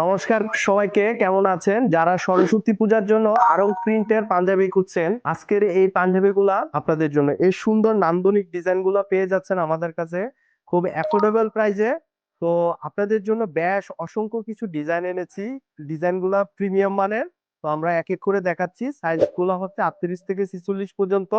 নমস্কার সবাইকে, কেমন আছেন? যারা সরস্বতী পূজার জন্য আরং প্রিন্টের পাঞ্জাবি খুঁজছেন, আজকের এই পাঞ্জাবিগুলা আপনাদের জন্য। এই সুন্দর নান্দনিক ডিজাইনগুলা পেয়ে যাচ্ছেন আমাদের কাছে, খুব অ্যাফোর্ডেবল প্রাইসে তো আপনাদের জন্য বেশ অসংখ্য কিছু ডিজাইন এনেছি। ডিজাইনগুলা প্রিমিয়াম মানের। তো আমরা এক এক করে দেখাচ্ছি। সাইজগুলো হচ্ছে আটত্রিশ থেকে ছিচল্লিশ পর্যন্ত।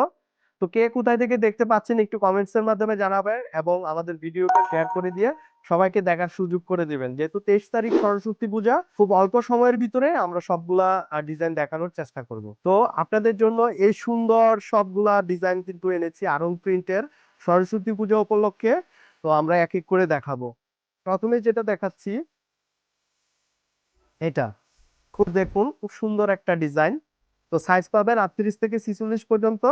তো কে কোথায় থেকে দেখতে পাচ্ছেন একটু কমেন্টস এর মাধ্যমে জানাবেন এবং আমাদের ভিডিওটা শেয়ার করে দিয়ে সবাইকে দেখার সুযোগ করে দিবেন। যেহেতু তেইশ তারিখ সরস্বতী পূজা, খুব অল্প সময়ের ভিতরে আমরা সবগুলা ডিজাইন দেখানোর চেষ্টা করব। তো আপনাদের জন্য এই সুন্দর সবগুলা ডিজাইন কিন্তু এনেছি আরং প্রিন্টের সরস্বতী পূজা উপলক্ষে। তো আমরা এক এক করে দেখাবো। প্রথমে যেটা দেখাচ্ছি, এটা। খুব দেখুন, খুব সুন্দর একটা ডিজাইন তো সাইজ পাবেন আটত্রিশ থেকে ছিচল্লিশ পর্যন্ত।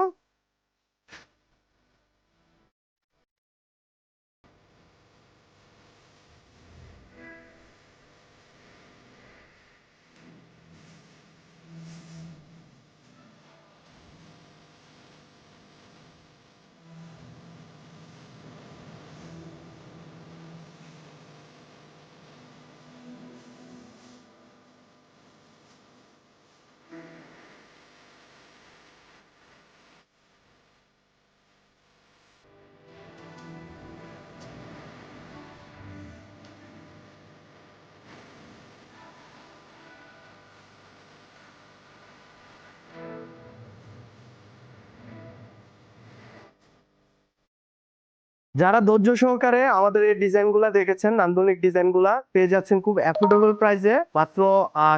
যারা ধৈর্য সহকারে আমাদের এই ডিজাইনগুলা দেখেছেন নান্দনিক ডিজাইনগুলা পেয়ে যাচ্ছেন খুব অ্যাফোর্ডেবল প্রাইসে মাত্র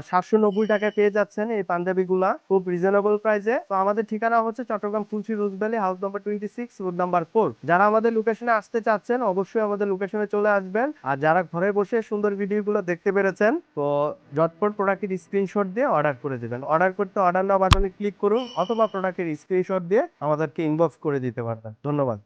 সাতশো নব্বই টাকায় পেয়ে যাচ্ছেন এই পাঞ্জাবি গুলা খুব রিজনেবল প্রাইসে তো আমাদের ঠিকানা হচ্ছে Chittagong ফুলসি rose valley house number twenty six road number four যারা আমাদের লোকেশনে আসতে চাচ্ছেন, অবশ্যই আমাদের লোকেশনে চলে আসবেন। আর যারা ঘরে বসে সুন্দর ভিডিও গুলো দেখতে পেরেছেন, তো ঝটপট প্রোডাক্টের স্ক্রিনশট দিয়ে অর্ডার করে দেবেন। অর্ডার করতে অর্ডার নাও বাটনে ক্লিক করুন, অথবা প্রোডাক্টের স্ক্রিনশট দিয়ে আমাদেরকে ইনবক্স করে দিতে পারবেন। ধন্যবাদ।